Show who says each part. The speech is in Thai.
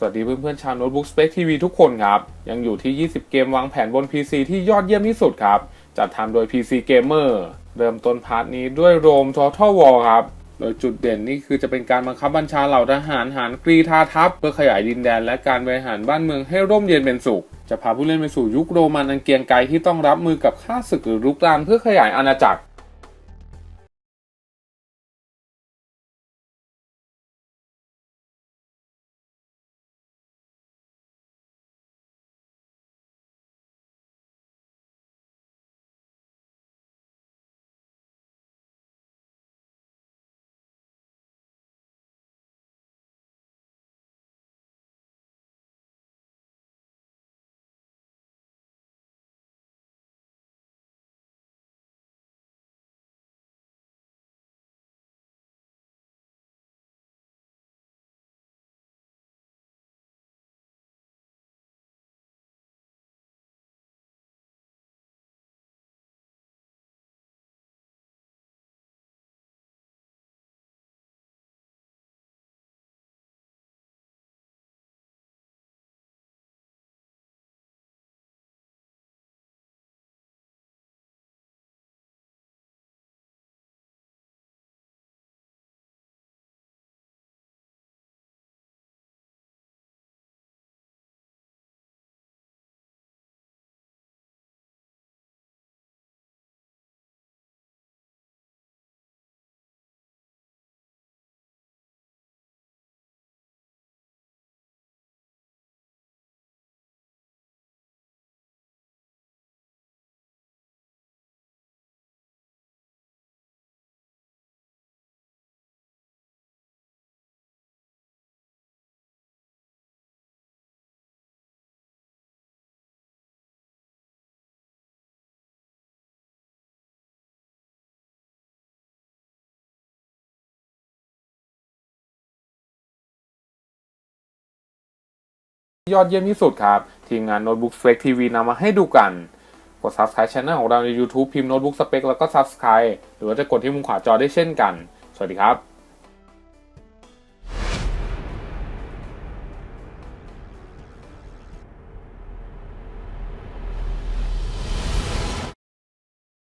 Speaker 1: สวัสดีเพื่อนๆชาวโน้ตบุ๊กสเปคทีวีทุกคนครับ ยังอยู่ที่ 20 เกมวางแผนบน PC ที่ยอดเยี่ยมที่สุดครับ จัดทำโดย PC Gamer เริ่มต้นพาร์ทนี้ด้วยโรม Total War ครับ โดยจุดเด่นนี่คือจะเป็นการบังคับบัญชาเหล่าทหารหารกรีธาทัพ เพื่อขยายดินแดนและการบริหารบ้านเมืองให้ร่มเย็นเป็นสุข จะพาผู้เล่นไปสู่ยุคโรมันอันเกียงไกรที่ต้องรับมือกับข้าศึกหรือรุกรานเพื่อขยายอาณาจักร ยอดเยี่ยมที่สุดครับ ทีมงาน Notebook Spec TV นำมาให้ดูกัน กด Subscribe Channel ของเราใน YouTube พิมพ์ Notebook Spec แล้วก็ Subscribe หรือว่าจะกดที่มุมขวาจอได้เช่นกัน สวัสดีครับ